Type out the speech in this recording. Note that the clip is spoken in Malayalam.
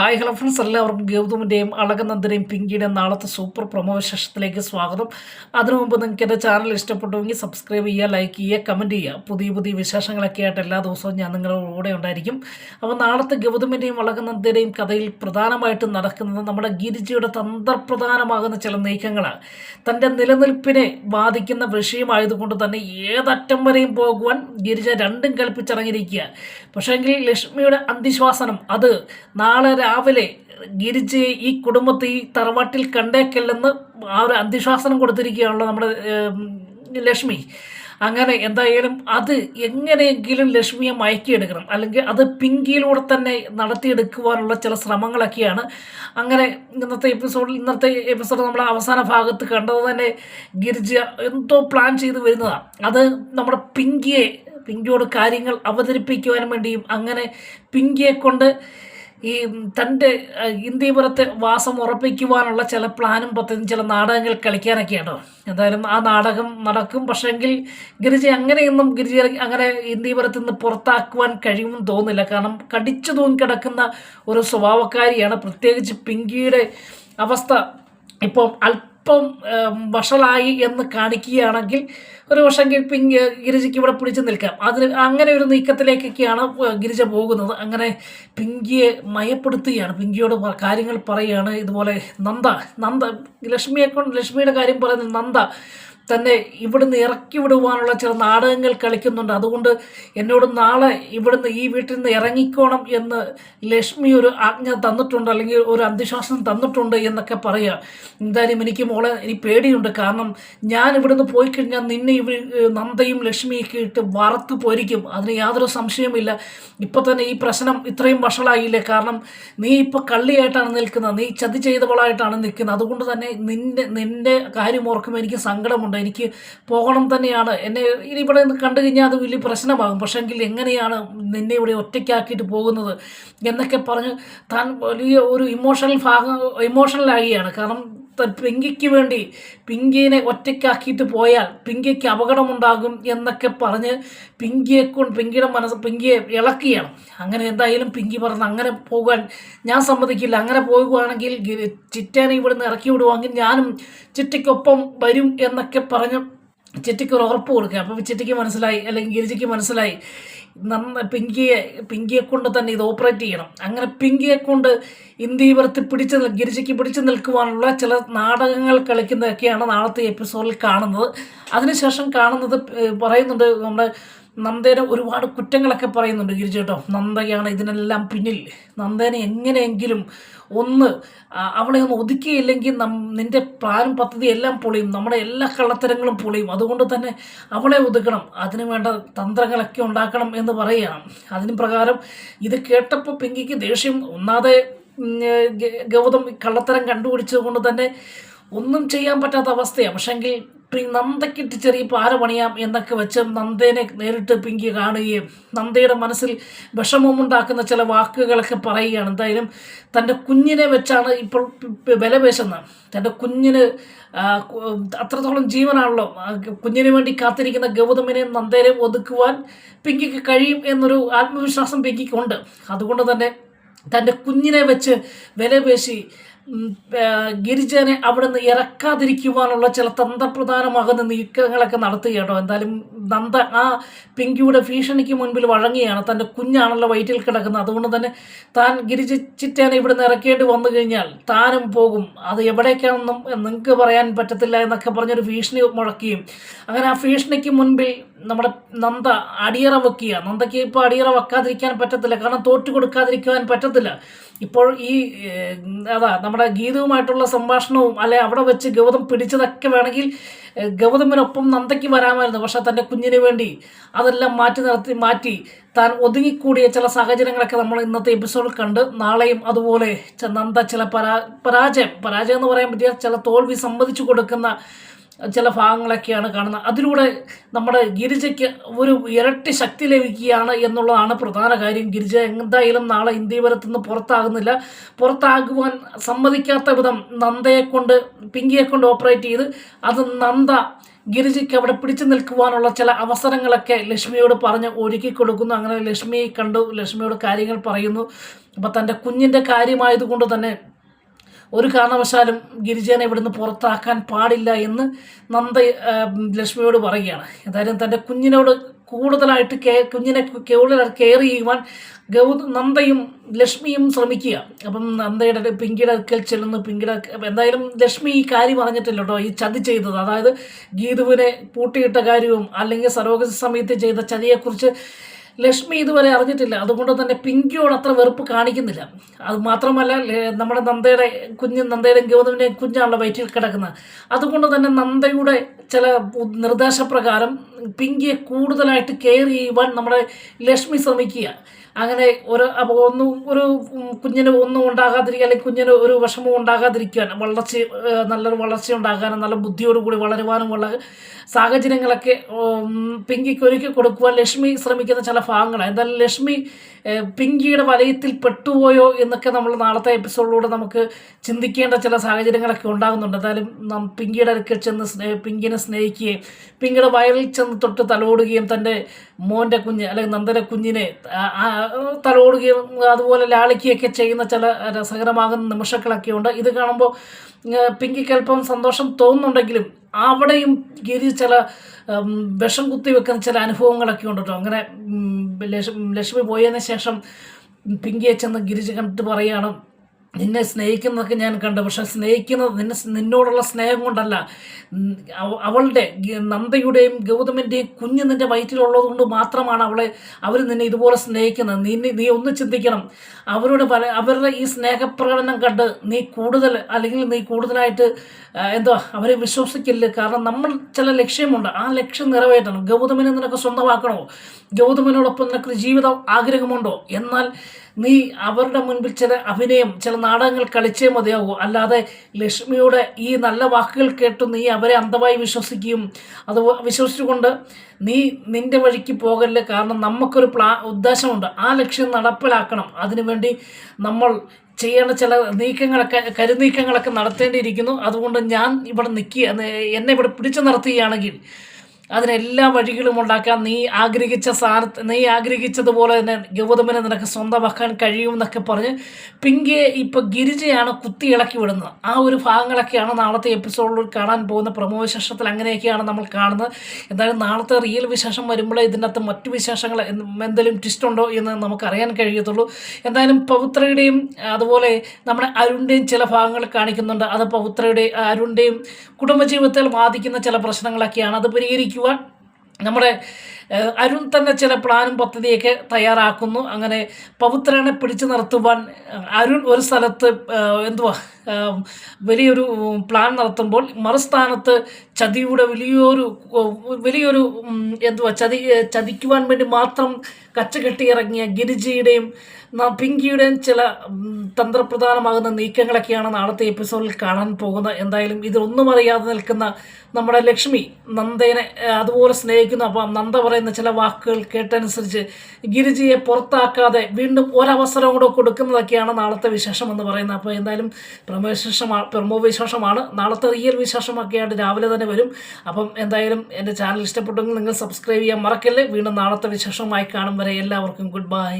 Hi hello friends. എല്ലാവർക്കും ഗൗതമിന്റെയും അളകനന്ദന്റെയും പിങ്കിയുടെയും നാളത്തെ സൂപ്പർ പ്രൊമോ വിശേഷത്തിലേക്ക് സ്വാഗതം. അതിനു മുമ്പ് നിങ്ങൾക്ക് എന്റെ ചാനൽ ഇഷ്ടപ്പെട്ടുവെങ്കിൽ സബ്സ്ക്രൈബ് ചെയ്യുക ലൈക്ക് ചെയ്യുക കമന്റ് ചെയ്യുക. പുതിയ പുതിയ വിശേഷങ്ങളൊക്കെ ആയിട്ട് എല്ലാ ദിവസവും ഞാൻ നിങ്ങളുടെ കൂടെ ഉണ്ടായിരിക്കും. അപ്പോൾ നാളത്തെ ഗൗതമിന്റെയും അളകനന്ദന്റെയും കഥയിൽ പ്രധാനമായിട്ടും നടക്കുന്നത് നമ്മുടെ ഗിരിജയുടെ തന്ത്രപ്രധാനമാകുന്ന ചില നീക്കങ്ങളാണ് തന്റെ നിലനിൽപ്പിനെ ബാധിക്കുന്ന വിഷയമായതുകൊണ്ട് തന്നെ ഏതറ്റം വരെയും പോകുവാൻ ഗിരിജ രണ്ടും കൽപ്പിച്ചിറങ്ങിയിരിക്കുക പക്ഷേങ്കിൽ ലക്ഷ്മിയുടെ അന്തിശ്വാസനം അത് നാളെ രാവിലെ ഗിരിജയെ ഈ കുടുംബത്തെ ഈ തറവാട്ടിൽ കണ്ടേക്കല്ലെന്ന് ആ ഒരു അന്തിശാസനം കൊടുത്തിരിക്കുകയാണല്ലോ നമ്മുടെ ലക്ഷ്മി. അങ്ങനെ എന്തായാലും അത് എങ്ങനെയെങ്കിലും ലക്ഷ്മിയെ മയക്കിയെടുക്കണം. അല്ലെങ്കിൽ അത് പിങ്കിയിലൂടെ തന്നെ നടത്തിയെടുക്കുവാനുള്ള ചില ശ്രമങ്ങളൊക്കെയാണ്. അങ്ങനെ ഇന്നത്തെ എപ്പിസോഡിൽ ഇന്നത്തെ എപ്പിസോഡ് നമ്മൾ അവസാന ഭാഗത്ത് കണ്ടത് തന്നെ ഗിരിജ എന്തോ പ്ലാൻ ചെയ്ത് വരുന്നതാണ് അത് നമ്മുടെ പിങ്കിയെ പിങ്കിയോട് കാര്യങ്ങൾ അവതരിപ്പിക്കുവാനും വേണ്ടിയും അങ്ങനെ പിങ്കിയെ കൊണ്ട് ഈ തന്റെ ഇന്ത്യപുരത്തെ വാസം ഉറപ്പിക്കുവാനുള്ള ചില പ്ലാനും പദ്ധതിയും ചില നാടകങ്ങൾ കളിക്കാനൊക്കെയാണ് എന്തായാലും ആ നാടകം നടക്കും. പക്ഷേങ്കിൽ ഗിരിജി അങ്ങനെയൊന്നും ഗിരിജി അങ്ങനെ ഇന്ത്യപുരത്ത് നിന്ന് പുറത്താക്കുവാൻ കഴിയുമെന്ന് തോന്നുന്നില്ല. കാരണം കടിച്ചു തൂങ്ങിക്കിടക്കുന്ന ഒരു സ്വഭാവക്കാരിയാണ്. പ്രത്യേകിച്ച് പിങ്കിയുടെ അവസ്ഥ ഇപ്പം അല്പം വഷളായി എന്ന് കാണിക്കുകയാണെങ്കിൽ ഒരു വർഷം പിങ്ക് ഗിരിജയ്ക്ക് ഇവിടെ പിടിച്ചു നിൽക്കാം. അതിന് അങ്ങനെ ഒരു നീക്കത്തിലേക്കൊക്കെയാണ് ഗിരിജ പോകുന്നത്. അങ്ങനെ പിങ്കിയെ മയപ്പെടുത്തുകയാണ്. പിങ്കിയോട് കാര്യങ്ങൾ പറയുകയാണ് ഇതുപോലെ നന്ദ നന്ദ ലക്ഷ്മിയെ കൊണ്ട് ലക്ഷ്മിയുടെ കാര്യം പറയുന്നത് നന്ദ. തന്നെ ഇവിടുന്ന് ഇറക്കി വിടുവാനുള്ള ചില നാടകങ്ങൾ കളിക്കുന്നുണ്ട്. അതുകൊണ്ട് എന്നോട് നാളെ ഇവിടുന്ന് ഈ വീട്ടിൽ നിന്ന് ഇറങ്ങിക്കോണം എന്ന് ലക്ഷ്മി ഒരു ആജ്ഞ തന്നിട്ടുണ്ട് അല്ലെങ്കിൽ ഒരു അന്ധിശ്വാസം തന്നിട്ടുണ്ട് എന്നൊക്കെ പറയുക എന്തായാലും എനിക്ക് മോളെ ഇനി പേടിയുണ്ട്. കാരണം ഞാൻ ഇവിടുന്ന് പോയി കഴിഞ്ഞാൽ നിന്നെ ഇവ നന്ദയും ലക്ഷ്മിയൊക്കെ ഇട്ട് വറുത്ത് പോയിരിക്കും അതിന് യാതൊരു സംശയമില്ല ഇപ്പം തന്നെ ഈ പ്രശ്നം ഇത്രയും വഷളായില്ലേ? കാരണം നീ ഇപ്പോൾ കള്ളിയായിട്ടാണ് നിൽക്കുന്നത്. നീ ചതി ചെയ്തവളായിട്ടാണ് നിൽക്കുന്നത്. അതുകൊണ്ട് തന്നെ നിന്നെ നിന്റെ കാര്യം ഓർക്കുമ്പോൾ എനിക്ക് സങ്കടമുണ്ട്. എനിക്ക് പോകണം തന്നെയാണ്. എന്നെ ഇനി ഇവിടെ കണ്ടു കഴിഞ്ഞാൽ അത് വലിയ പ്രശ്നമാകും. പക്ഷേങ്കിൽ എങ്ങനെയാണ് നിന്നെ ഇവിടെ ഒറ്റയ്ക്കാക്കിയിട്ട് പോകുന്നത്? എന്നൊക്കെ പറഞ്ഞ് താൻ വലിയ ഒരു ഇമോഷണൽ ഭാഗം ഇമോഷണലാകുകയാണ് കാരണം പിങ്കിക്ക് വേണ്ടി പിങ്കിനെ ഒറ്റയ്ക്കാക്കിയിട്ട് പോയാൽ പിങ്കിക്ക് അപകടമുണ്ടാകും എന്നൊക്കെ പറഞ്ഞ് പിങ്കിയെ കൊണ്ട് പിങ്കിയുടെ മനസ്സ് പിങ്കിയെ ഇളക്കുകയാണ്. അങ്ങനെ എന്തായാലും പിങ്കി പറഞ്ഞ് അങ്ങനെ പോകാൻ ഞാൻ സമ്മതിക്കില്ല. അങ്ങനെ പോകുകയാണെങ്കിൽ ചിറ്റേനെ ഇവിടുന്ന് ഇറക്കി വിടുവാണെങ്കിൽ ഞാനും ചിറ്റയ്ക്കൊപ്പം വരും എന്നൊക്കെ പറഞ്ഞ് ചിറ്റയ്ക്ക് ഒരു ഉറപ്പ് കൊടുക്കുക. അപ്പോൾ ചിറ്റയ്ക്ക് മനസ്സിലായി അല്ലെങ്കിൽ ഗിരിജയ്ക്ക് മനസ്സിലായി. നന്ന പിങ്കിയെ പിങ്കിയെ കൊണ്ട് തന്നെ ഇത് ഓപ്പറേറ്റ് ചെയ്യണം. അങ്ങനെ പിങ്കിയെ കൊണ്ട് ഇന്ത്യപുരത്ത് പിടിച്ച് ഗിരിജയ്ക്ക് പിടിച്ചു നിൽക്കുവാനുള്ള ചില നാടകങ്ങൾ കളിക്കുന്നതൊക്കെയാണ് നാളത്തെ എപ്പിസോഡിൽ കാണുന്നത്. അതിനുശേഷം കാണുന്നത് പറയുന്നുണ്ട് നമ്മുടെ നന്ദേനെ ഒരുപാട് കുറ്റങ്ങളൊക്കെ പറയുന്നുണ്ട് ഗിരിജേട്ടോ നന്ദയാണ് ഇതിനെല്ലാം പിന്നിൽ. നന്ദേനെ എങ്ങനെയെങ്കിലും ഒന്ന് അവളെ ഒന്ന് ഒതുക്കിയില്ലെങ്കിൽ നം നിന്റെ പ്ലാനും പദ്ധതി എല്ലാം പൊളിയും. നമ്മുടെ എല്ലാ കള്ളത്തരങ്ങളും പൊളിയും. അതുകൊണ്ട് തന്നെ അവളെ ഒതുക്കണം. അതിനു വേണ്ട തന്ത്രങ്ങളൊക്കെ ഉണ്ടാക്കണം എന്ന് പറയുകയാണ്. അതിന് പ്രകാരം ഇത് കേട്ടപ്പോൾ പിങ്കിക്ക് ദേഷ്യം ഒന്നാതെ ഗൗതം കള്ളത്തരം കണ്ടുപിടിച്ചത് കൊണ്ട് തന്നെ ഒന്നും ചെയ്യാൻ പറ്റാത്ത അവസ്ഥയാണ്. പക്ഷെങ്കിൽ നന്ദക്കിട്ട് ചെറിയ പാര പണിയാം എന്നൊക്കെ വെച്ച് നന്ദേനെ നേരിട്ട് പിങ്കി കാണുകയും നന്ദയുടെ മനസ്സിൽ വിഷമമുണ്ടാക്കുന്ന ചില വാക്കുകളൊക്കെ പറയുകയാണ്. എന്തായാലും തന്റെ കുഞ്ഞിനെ വെച്ചാണ് ഇപ്പോൾ വിലപേശുന്നത് തന്റെ കുഞ്ഞിന് അത്രത്തോളം ജീവനാണല്ലോ. കുഞ്ഞിന് വേണ്ടി കാത്തിരിക്കുന്ന ഗൗതമിനെയും നന്ദേനെയും ഒതുക്കുവാൻ പിങ്കിക്ക് കഴിയും എന്നൊരു ആത്മവിശ്വാസം പിങ്കിക്കുണ്ട്. അതുകൊണ്ട് തന്നെ തന്റെ കുഞ്ഞിനെ വെച്ച് വിലപേശി ഗിരിജനെ അവിടെ നിന്ന് ഇറക്കാതിരിക്കുവാനുള്ള ചില തന്ത്രപ്രധാനമാകുന്ന നീക്കങ്ങളൊക്കെ നടത്തുകയാണോ എന്തായാലും നന്ദ ആ പിങ്കിയുടെ ഭീഷണിക്ക് മുൻപിൽ വഴങ്ങിയാണ്. തന്റെ കുഞ്ഞാണല്ലോ വയറ്റിൽ കിടക്കുന്നത്. അതുകൊണ്ട് തന്നെ താൻ ഗിരിജ ചിറ്റേനെ ഇവിടെ ഇറക്കേണ്ടി വന്നു കഴിഞ്ഞാൽ താനും പോകും. അത് എവിടേക്കാണെന്നും നിങ്ങൾക്ക് പറയാൻ പറ്റത്തില്ല എന്നൊക്കെ പറഞ്ഞൊരു ഭീഷണി മുഴക്കുകയും അങ്ങനെ ആ ഭീഷണിക്ക് മുൻപിൽ നമ്മുടെ നന്ദ അടിയറ വെക്കുക. നന്ദയ്ക്ക് ഇപ്പോൾ അടിയറ വെക്കാതിരിക്കാൻ പറ്റത്തില്ല. കാരണം തോറ്റു കൊടുക്കാതിരിക്കുവാൻ പറ്റത്തില്ല. ഇപ്പോൾ ഈ അതാ നമ്മുടെ ഗീതവുമായിട്ടുള്ള സംഭാഷണവും അല്ലെ അവിടെ വെച്ച് ഗൗതം പിടിച്ചതൊക്കെ വേണമെങ്കിൽ ഗൗതമിനൊപ്പം നന്ദയ്ക്ക് വരാമായിരുന്നു. പക്ഷേ തന്റെ കുഞ്ഞിന് വേണ്ടി അതെല്ലാം മാറ്റി നിർത്തി മാറ്റി താൻ ഒതുങ്ങിക്കൂടിയ ചില സാഹചര്യങ്ങളൊക്കെ നമ്മൾ ഇന്നത്തെ എപ്പിസോഡിൽ കണ്ട് നാളെയും അതുപോലെ നന്ദ ചില പരാ പരാജയം പരാജയം എന്ന് പറയാൻ പറ്റിയ ചില തോൽവി സമ്മതിച്ചു കൊടുക്കുന്ന ചില ഭാഗങ്ങളൊക്കെയാണ് കാണുന്നത്. അതിലൂടെ നമ്മുടെ ഗിരിജയ്ക്ക് ഒരു ഇരട്ടി ശക്തി ലഭിക്കുകയാണ് എന്നുള്ളതാണ് പ്രധാന കാര്യം. ഗിരിജ എന്തായാലും നാളെ ഇന്ത്യപുരത്ത് നിന്ന് പുറത്താകുന്നില്ല. പുറത്താകുവാൻ സമ്മതിക്കാത്ത വിധം നന്ദയെ കൊണ്ട് പിങ്കിയെ കൊണ്ട് ഓപ്പറേറ്റ് ചെയ്ത് അത് നന്ദ ഗിരിജയ്ക്ക് അവിടെ പിടിച്ചു നിൽക്കുവാനുള്ള ചില അവസരങ്ങളൊക്കെ ലക്ഷ്മിയോട് പറഞ്ഞ് ഒരുക്കി കൊടുക്കുന്നു. അങ്ങനെ ലക്ഷ്മിയെ കണ്ടു ലക്ഷ്മിയോട് കാര്യങ്ങൾ പറയുന്നു. അപ്പം തന്റെ കുഞ്ഞിന്റെ കാര്യമായതുകൊണ്ട് തന്നെ ഒരു കാരണവശാലും ഗിരിജനെ ഇവിടുന്ന് പുറത്താക്കാൻ പാടില്ല എന്ന് നന്ദ ലക്ഷ്മിയോട് പറയുകയാണ്. എന്തായാലും തന്റെ കുഞ്ഞിനോട് കൂടുതലായിട്ട് കെ കുഞ്ഞിനെ കൂടുതൽ കെയർ ചെയ്യുവാൻ ഗൗ നന്ദയും ലക്ഷ്മിയും ശ്രമിക്കുക. അപ്പം നന്ദയുടെ പിങ്കിയുടെ അടുക്കൽ ചെല്ലുന്നു. പിങ്കിയുടെ എന്തായാലും ലക്ഷ്മി ഈ കാര്യം അറിഞ്ഞിട്ടില്ല കേട്ടോ ഈ ചതി ചെയ്തത് അതായത് ഗീതുവിനെ പൂട്ടിയിട്ട കാര്യവും അല്ലെങ്കിൽ സരോഗസി സമയത്ത് ചെയ്ത ചതിയെക്കുറിച്ച് ലക്ഷ്മി ഇതുവരെ അറിഞ്ഞിട്ടില്ല. അതുകൊണ്ട് തന്നെ പിങ്കിയോട് അത്ര വെറുപ്പ് കാണിക്കുന്നില്ല. അത് മാത്രമല്ല നമ്മുടെ നന്ദയുടെ കുഞ്ഞ് നന്ദയുടെയും ഗൗതമിന്റെയും കുഞ്ഞാണല്ലോ വയറ്റിൽ കിടക്കുന്നത്. അതുകൊണ്ട് തന്നെ നന്ദയുടെ ചില നിർദ്ദേശപ്രകാരം പിങ്കിയെ കൂടുതലായിട്ട് കെയർ ചെയ്യുവാൻ നമ്മുടെ ലക്ഷ്മി ശ്രമിക്കുക. അങ്ങനെ ഒരു അപ്പോൾ ഒന്നും ഒരു കുഞ്ഞിന് ഒന്നും ഉണ്ടാകാതിരിക്കുക അല്ലെങ്കിൽ കുഞ്ഞിന് ഒരു വിഷമവും ഉണ്ടാകാതിരിക്കാൻ വളർച്ച നല്ലൊരു വളർച്ച ഉണ്ടാകാനും നല്ല ബുദ്ധിയോടുകൂടി വളരുവാനുമുള്ള സാഹചര്യങ്ങളൊക്കെ പിങ്കിക്ക് ഒരുക്കി കൊടുക്കുവാൻ ലക്ഷ്മി ശ്രമിക്കുന്ന ചില ഭാഗങ്ങളാണ് എന്തായാലും ലക്ഷ്മി പിങ്കിയുടെ വലയത്തിൽ പെട്ടുപോയോ എന്നൊക്കെ നമ്മൾ നാളത്തെ എപ്പിസോഡിലൂടെ നമുക്ക് ചിന്തിക്കേണ്ട ചില സാഹചര്യങ്ങളൊക്കെ ഉണ്ടാകുന്നുണ്ട്. എന്തായാലും പിങ്കിയുടെ അടുക്കൽ ചെന്ന് പിങ്കിനെ സ്നേഹിക്കുകയും പിങ്കിയുടെ വയറിൽ ചെന്ന് തൊട്ട് തലോടുകയും തന്റെ മോന്റെ കുഞ്ഞ് അല്ലെങ്കിൽ നന്ദന കുഞ്ഞിനെ തലോടുകയും അതുപോലെ ലാളിക്കുകയൊക്കെ ചെയ്യുന്ന ചില രസകരമാകുന്ന നിമിഷങ്ങളൊക്കെ ഉണ്ട്. ഇത് കാണുമ്പോൾ പിങ്കിക്ക് അല്പം സന്തോഷം തോന്നുന്നുണ്ടെങ്കിലും അവിടെയും ഗിരി ചില വിഷം കുത്തി വെക്കുന്ന ചില അനുഭവങ്ങളൊക്കെ ഉണ്ട് കേട്ടോ. അങ്ങനെ ലക്ഷ്മി പോയതിന് ശേഷം പിങ്കിയെ ചെന്ന് ഗിരിജ കണ്ടിട്ട് പറയുകയാണ് നിന്നെ സ്നേഹിക്കുന്നതൊക്കെ ഞാൻ കണ്ടു. പക്ഷെ സ്നേഹിക്കുന്നത് നിന്നെ നിന്നോടുള്ള സ്നേഹം കൊണ്ടല്ല. അവളുടെ നന്ദയുടെയും ഗൗതമന്റെയും കുഞ്ഞ് നിന്റെ വയറ്റിലുള്ളത് കൊണ്ട് മാത്രമാണ് അവളെ അവർ നിന്നെ ഇതുപോലെ സ്നേഹിക്കുന്നത്. നീ നീ- ഒന്ന് ചിന്തിക്കണം. അവരുടെ പല അവരുടെ ഈ സ്നേഹപ്രകടനം കണ്ട് നീ കൂടുതൽ അല്ലെങ്കിൽ നീ കൂടുതലായിട്ട് എന്താ അവരെ വിശ്വസിക്കില്ല കാരണം നമ്മൾ ചില ലക്ഷ്യമുണ്ട്. ആ ലക്ഷ്യം നിറവേറ്റണം. ഗൗതമനെ നിനക്ക് സ്വന്തമാക്കണോ? ഗൗതമനോടൊപ്പം നിനക്ക് ജീവിതം ആഗ്രഹമുണ്ടോ? എന്നാൽ നീ അവരുടെ മുൻപിൽ ചില അഭിനയം ചില നാടകങ്ങൾ കളിച്ചേ മതിയാകൂ. അല്ലാതെ ലക്ഷ്മിയുടെ ഈ നല്ല വാക്കുകൾ കേട്ട് നീ അവരെ അന്ധമായി വിശ്വസിക്കുകയും അത് വിശ്വസിച്ചുകൊണ്ട് നീ നിന്റെ വഴിക്ക് പോകല്ലേ? കാരണം നമുക്കൊരു പ്ലാ ഉദ്ദേശമുണ്ട്. ആ ലക്ഷ്യം നടപ്പിലാക്കണം. അതിനുവേണ്ടി നമ്മൾ ചെയ്യേണ്ട ചില നീക്കങ്ങളൊക്കെ കരുനീക്കങ്ങളൊക്കെ നടത്തേണ്ടിയിരിക്കുന്നു. അതുകൊണ്ട് ഞാൻ ഇവിടെ നിൽക്കുക എന്നെ ഇവിടെ പിടിച്ചു നിർത്തുകയാണെങ്കിൽ അതിനെല്ലാ വഴികളും ഉണ്ടാക്കാൻ നീ ആഗ്രഹിച്ച സ്ഥാനത്ത് നീ ആഗ്രഹിച്ചതുപോലെ തന്നെ ഗൗതമനെ നിനക്ക് സ്വന്തമാക്കാൻ കഴിയുമെന്നൊക്കെ പറഞ്ഞ് പിങ്കിയെ ഇപ്പോൾ ഗിരിജയാണ് കുത്തി ഇളക്കി വിടുന്നത്. ആ ഒരു ഭാഗങ്ങളൊക്കെയാണ് നാളത്തെ എപ്പിസോഡിൽ കാണാൻ പോകുന്ന പ്രമോ വിശേഷത്തിൽ അങ്ങനെയൊക്കെയാണ് നമ്മൾ കാണുന്നത്. എന്തായാലും നാളത്തെ റിയൽ വിശേഷം വരുമ്പോൾ ഇതിന്റെ അകത്ത് മറ്റു വിശേഷങ്ങൾ എന്തെങ്കിലും ട്വിസ്റ്റ് ഉണ്ടോ എന്ന് നമുക്കറിയാൻ കഴിയത്തുള്ളൂ. എന്തായാലും പവിത്രയുടെയും അതുപോലെ നമ്മുടെ അരുണിന്റെയും ചില ഭാഗങ്ങൾ കാണിക്കുന്നുണ്ട്. അത് പവിത്രയുടെ അരുണിന്റെയും കുടുംബജീവിതത്തിൽ ബാധിക്കുന്ന ചില പ്രശ്നങ്ങളൊക്കെയാണ്. അത് പരിഹരിക്കുവാൻ നമ്മുടെ അരുൺ തന്നെ ചില പ്ലാനും പദ്ധതിയൊക്കെ തയ്യാറാക്കുന്നു. അങ്ങനെ പവിത്രനെ പിടിച്ചു നിർത്തുവാൻ അരുൺ ഒരു സ്ഥലത്ത് എന്തുവാ വലിയൊരു പ്ലാൻ നടത്തുമ്പോൾ മറുസ്ഥാനത്ത് ചതിയുടെ വലിയൊരു വലിയൊരു എന്തുവാ ചതി ചതിക്കുവാൻ വേണ്ടി മാത്രം കച്ചകെട്ടിയിറങ്ങിയ ഗിരിജയുടെയും പിങ്കിയുടെയും ചില തന്ത്രപ്രധാനമാകുന്ന നീക്കങ്ങളൊക്കെയാണ് നാളത്തെ എപ്പിസോഡിൽ കാണാൻ പോകുന്നത്. എന്തായാലും ഇതിലൊന്നും അറിയാതെ നിൽക്കുന്ന നമ്മുടെ ലക്ഷ്മി നന്ദേനെ അതുപോലെ സ്നേഹിക്കുന്നു അപ്പം നന്ദ പറയുന്ന ചില വാക്കുകൾ കേട്ടനുസരിച്ച് ഗിരിജിയെ പുറത്താക്കാതെ വീണ്ടും ഒരവസരം കൂടെ കൊടുക്കുന്നതൊക്കെയാണ് നാളത്തെ വിശേഷം എന്ന് പറയുന്നത്. അപ്പോൾ എന്തായാലും പ്രമോവിശേഷമാണ് പ്രമോ വിശേഷമാണ്. നാളത്തെ റിയൽ വിശേഷമൊക്കെ ആയിട്ട് രാവിലെ തന്നെ വരും. അപ്പം എന്തായാലും എന്റെ ചാനൽ ഇഷ്ടപ്പെട്ടെങ്കിൽ നിങ്ങൾ സബ്സ്ക്രൈബ് ചെയ്യാൻ മറക്കല്ലേ. വീണ്ടും നാളത്തെ വിശേഷമായി കാണും വരെ എല്ലാവർക്കും ഗുഡ് ബൈ